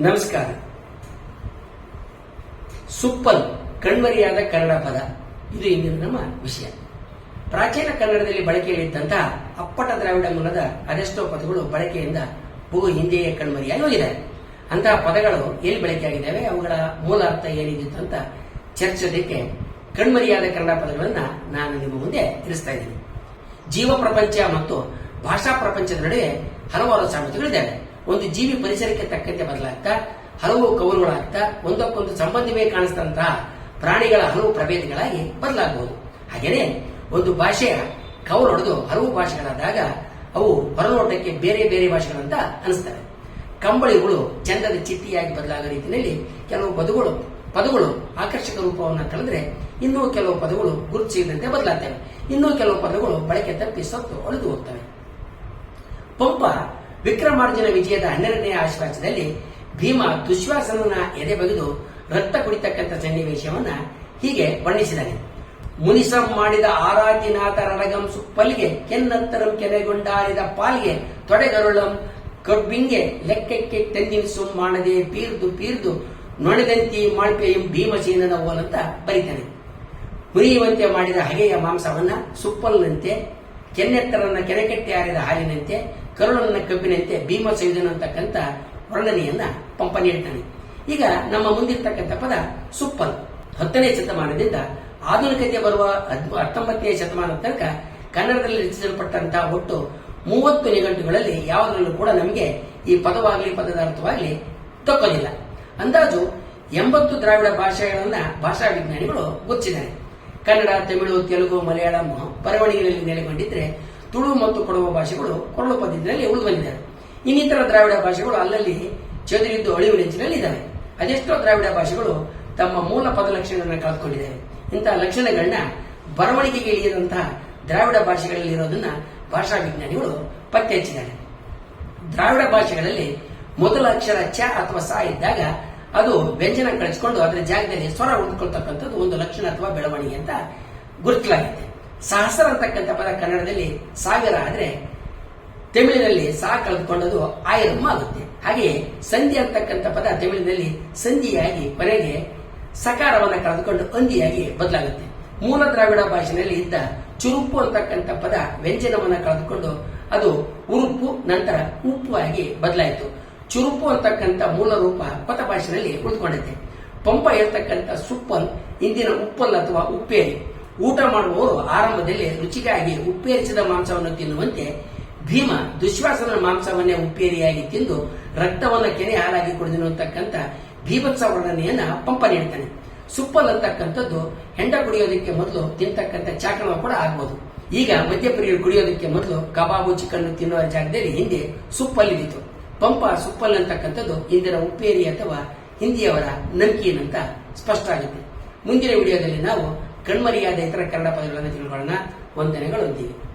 ನಮಸ್ಕಾರ. ಸುಪ್ಪಲ್ ಕಣ್ಮರಿಯಾದ ಕನ್ನಡ ಪದ. ಇದು ಇಂದಿನ ನಮ್ಮ ವಿಷಯ. ಪ್ರಾಚೀನ ಕನ್ನಡದಲ್ಲಿ ಬಳಕೆಯಲ್ಲಿದ್ದಂತಹ ಅಪ್ಪಟ ದ್ರಾವಿಡ ಮೂಲದ ಅದೆಷ್ಟೋ ಪದಗಳು ಬಳಕೆಯಿಂದ ಬಹು ಹಿಂದೆಯೇ ಕಣ್ಮರಿಯಾಗಿ ಹೋಗಿದೆ. ಅಂತಹ ಪದಗಳು ಎಲ್ಲಿ ಬಳಕೆಯಾಗಿದ್ದಾವೆ? ಅವುಗಳ ಮೂಲ ಅರ್ಥ ಏನಿದ್ದಿತ್ತು ಅಂತ ಚರ್ಚಿಸೋದಕ್ಕೆ ಕಣ್ಮರಿಯಾದ ಕನ್ನಡ ಪದಗಳನ್ನ ನಾನು ನಿಮ್ಮ ಮುಂದೆ ತಿಳಿಸ್ತಾ ಇದ್ದೀನಿ. ಜೀವ ಪ್ರಪಂಚ ಮತ್ತು ಭಾಷಾ ಪ್ರಪಂಚದ ನಡುವೆ ಹಲವಾರು ಸಾಮರ್ಥ್ಯಗಳಿದ್ದಾವೆ ಒಂದು ಜೀವಿ ಪರಿಸರಕ್ಕೆ ತಕ್ಕಂತೆ ಬದಲಾಗ್ತಾ, ಹಲವು ಕವಲುಗಳಾಗ್ತಾ ಒಂದಕ್ಕೊಂದು ಸಂಬಂಧವೇ ಕಾಣಿಸ್ತಂತಹ ಪ್ರಾಣಿಗಳ ಹಲವು ಪ್ರಭೇದಗಳಾಗಿ ಬದಲಾಗಬಹುದು. ಹಾಗೆಯೇ ಒಂದು ಭಾಷೆಯ ಕವಲೊಡೆದು ಹಲವು ಭಾಷೆಗಳಾದಾಗ ಅವು ಹೊರನೋಟಕ್ಕೆ ಬೇರೆ ಬೇರೆ ಭಾಷೆಗಳಂತ ಅನಿಸ್ತವೆ ಕಂಬಳಿಗಳು ಚಂದದ ಚಿಟ್ಟಿಯಾಗಿ ಬದಲಾಗೋ ರೀತಿಯಲ್ಲಿ ಕೆಲವು ಪದಗಳು ಪದಗಳು ಆಕರ್ಷಕ ರೂಪವನ್ನು ಕಳೆದ್ರೆ ಇನ್ನೂ ಕೆಲವು ಪದಗಳು ಗುರುತಿಸಿದಂತೆ ಬದಲಾಗ್ತವೆ. ಇನ್ನೂ ಕೆಲವು ಪದಗಳು ಬಳಕೆ ತಪ್ಪಿ ಸತ್ತು ಅಳಿದು ಹೋಗ್ತವೆ. ಪಂಪ ವಿಕ್ರಮಾರ್ಜುನ ವಿಜಯದ ಹನ್ನೆರಡನೇ ಆಶ್ವಾಸದಲ್ಲಿ ಭೀಮ ದುಶ್ವಾಸನನ್ನ ಎದೆ ಬಗೆದು ರಕ್ತ ಕುಡಿತಕ್ಕಂಥ ಸನ್ನಿವೇಶವನ್ನ ಹೀಗೆ ವರ್ಣಿಸಿದ್ದಾನೆ ಮುನಿಸಂ ಮಾಡಿದ ಆರಾಧಿನಾಥ ರಣಗಂ ಸುಪ್ಪಲ್ಗೆ ಕೆನ್ನಂತರಂ ಕೆನೆಗೊಂಡಾರಿದ ಪಾಲ್ಗೆ ತೊಡೆಗರುಳಂ ಕಬ್ಬಿಂಗೆ ಲೆಕ್ಕಕ್ಕೆ ತೆಂದಿನ ಮಾಡದೆ ಪೀರ್ದು ಪೀರ್ದು ನೊಣದಂತಿ ಮಾಳ್ಪೆಯಂ ಭೀಮಸೇನನ ಓಲಂತ ಬರೀತಾನೆ. ಮುರಿಯುವಂತೆ ಮಾಡಿದ ಹಗೆಯ ಮಾಂಸವನ್ನ ಸುಪ್ಪಲ್ನಂತೆ, ಕೆನ್ನೆತ್ತರನ್ನ ಕೆರೆಕಟ್ಟಿ ಆರಿದ ಹಾಲಿನಂತೆ ಕರುಳನ್ನ ಕಬ್ಬಿನಂತೆ ಭೀಮಸೇದನ ಅಂತಕ್ಕಂಥ ವರ್ಣನೆಯನ್ನ ಪಂಪ ನೀಡ್ತಾನೆ ಈಗ ನಮ್ಮ ಮುಂದಿರ್ತಕ್ಕಂಥ ಪದ ಸುಪ್ಪಲ್ ಹತ್ತನೇ ಶತಮಾನದಿಂದ ಆಧುನಿಕತೆ ಬರುವ ಹತ್ತೊಂಬತ್ತನೇ ಶತಮಾನದ ತನಕ ಕನ್ನಡದಲ್ಲಿ ರಚಿಸಲ್ಪಟ್ಟಂತಹ ಒಟ್ಟು ಮೂವತ್ತು ನಿಘಂಟುಗಳಲ್ಲಿ ಯಾವುದರಲ್ಲೂ ಕೂಡ ನಮಗೆ ಈ ಪದವಾಗಲಿ, ಪದದ ಅರ್ಥವಾಗಲಿ ತಪ್ಪಲಿಲ್ಲ ಅಂದಾಜು ಎಂಬತ್ತು ದ್ರಾವಿಡ ಭಾಷೆಗಳನ್ನ ಭಾಷಾ ವಿಜ್ಞಾನಿಗಳು ಗುರುತಿಸಿದ್ದಾರೆ. ಕನ್ನಡ, ತಮಿಳು, ತೆಲುಗು, ಮಲಯಾಳಂ ಬರವಣಿಗೆಯಲ್ಲಿ ನೆಲೆಗೊಂಡಿದ್ರೆ ತುಳು ಮತ್ತು ಕೊಡವ ಭಾಷೆಗಳು ಕೊರಳು ಪದ್ಧತಿಯಲ್ಲಿ ಉಳಿದು ಇನ್ನಿತರ ದ್ರಾವಿಡ ಭಾಷೆಗಳು ಅಲ್ಲಲ್ಲಿ ಚದುರಿದ್ದು ಅಳಿವಿನಂಚಿನಲ್ಲಿ ಇದ್ದಾವೆ ಅದೆಷ್ಟೋ ದ್ರಾವಿಡ ಭಾಷೆಗಳು ತಮ್ಮ ಮೂಲ ಪದ ಲಕ್ಷಣಗಳನ್ನು ಕಳೆದುಕೊಂಡಿದೆ. ಇಂತಹ ಲಕ್ಷಣಗಳನ್ನ ಬರವಣಿಗೆಗೆ ಇಳಿಯದಂತಹ ದ್ರಾವಿಡ ಭಾಷೆಗಳಲ್ಲಿ ಇರೋದನ್ನ ಭಾಷಾ ವಿಜ್ಞಾನಿಗಳು ಪತ್ತೆ ಹಚ್ಚಿದ್ದಾರೆ. ದ್ರಾವಿಡ ಭಾಷೆಗಳಲ್ಲಿ ಮೊದಲ ಅಕ್ಷರ ಚ ಅಥವಾ ಸ ಇದ್ದಾಗ ಅದು ವ್ಯಂಜನ ಕಳಿಸಿಕೊಂಡು ಅದರ ಜಾಗದಲ್ಲಿ ಸ್ವರ ಉಳಿದುಕೊಳ್ತಕ್ಕಂಥದ್ದು ಒಂದು ಲಕ್ಷಣ ಅಥವಾ ಬೆಳವಣಿಗೆ ಅಂತ ಗುರುತಿಸಲಾಗಿದೆ ಸಹಸ್ರ ಅಂತಕ್ಕಂಥ ಪದ ಕನ್ನಡದಲ್ಲಿ ಸಾವಿರ ಆದರೆ ತಮಿಳಿನಲ್ಲಿ ಸಹ ಕಳೆದುಕೊಂಡದು ಆಯಿರಮ್ಮ ಆಗುತ್ತೆ. ಹಾಗೆಯೇ ಸಂಧಿ ಅಂತಕ್ಕಂಥ ಪದ ತಮಿಳಿನಲ್ಲಿ ಸಂಧಿಯಾಗಿ ಕೊನೆಗೆ ಸಕಾರವನ್ನು ಕಳೆದುಕೊಂಡು ಅಂದಿಯಾಗಿ ಬದಲಾಗುತ್ತೆ. ಮೂಲ ದ್ರಾವಿಡ ಭಾಷೆಯಲ್ಲಿ ಇದ್ದ ಚುರುಪು ಅಂತಕ್ಕಂಥ ಪದ ವ್ಯಂಜನವನ್ನು ಕಳೆದುಕೊಂಡು ಅದು ಉರುಪು, ನಂತರ ಉಪ್ಪು ಆಗಿ ಬದಲಾಯಿತು. ಚುರುಪು ಅಂತಕ್ಕಂಥ ಮೂಲ ರೂಪ ಕೊತ ಭಾಷೆಯಲ್ಲಿ ಉಳಿದುಕೊಂಡಿದೆ. ಪಂಪ ಇರತಕ್ಕಂಥ ಸುಪ್ಪಲ್ ಇಂದಿನ ಉಪ್ಪಲ್ ಅಥವಾ ಉಪ್ಪೇರಿ. ಊಟ ಮಾಡುವವರು ಆರಂಭದಲ್ಲಿ ರುಚಿಗಾಗಿ ಉಪ್ಪೇರಿಸಿದ ಮಾಂಸವನ್ನು ತಿನ್ನುವಂತೆ ಭೀಮ ದುಶ್ವಾಸನ ಮಾಂಸವನ್ನೇ ಉಪ್ಪೇರಿಯಾಗಿ ತಿಂದು ರಕ್ತವನ್ನು ಕೆನೆ ಹಾಲಾಗಿ ಕುಡಿದಿರುವಂತಕ್ಕಂಥ ಭೀಭತ್ಸ ವರ್ಣನೆಯನ್ನ ಪಂಪ ನೀಡ್ತಾನೆ. ಸುಪ್ಪಲ್ ಅಂತಕ್ಕಂಥದ್ದು ಹೆಂಡ ಕುಡಿಯೋದಕ್ಕೆ ಮೊದಲು ತಿಂತಕ್ಕಂಥ ಚಾಕಣ ಕೂಡ ಆಗ್ಬೋದು. ಈಗ ಮಧ್ಯಪ್ರಿಯರು ಕುಡಿಯೋದಕ್ಕೆ ಮೊದಲು ಕಬಾಬು ಚಿಕನ್ ತಿನ್ನುವ ಜಾಗದಲ್ಲಿ ಹಿಂದೆ ಸುಪ್ಪಲ್ ಪಂಪ ಸುಪ್ಪಲ್ ಅಂತಕ್ಕಂಥದ್ದು ಇಂದಿನ ಉಪ್ಪೇರಿ ಅಥವಾ ಹಿಂದಿಯವರ ನಮ್ಕೀನ್ ಅಂತ ಸ್ಪಷ್ಟ ಆಗುತ್ತೆ ಮುಂದಿನ ವಿಡಿಯೋದಲ್ಲಿ ನಾವು ಕಣ್ಮರಿಯಾದ ಇತರ ಕನ್ನಡ ಪದಗಳನ್ನು ತಿಳ್ಕೊಳ್ಳೋಣ. ವಂದನೆಗಳೊಂದಿಗೆ.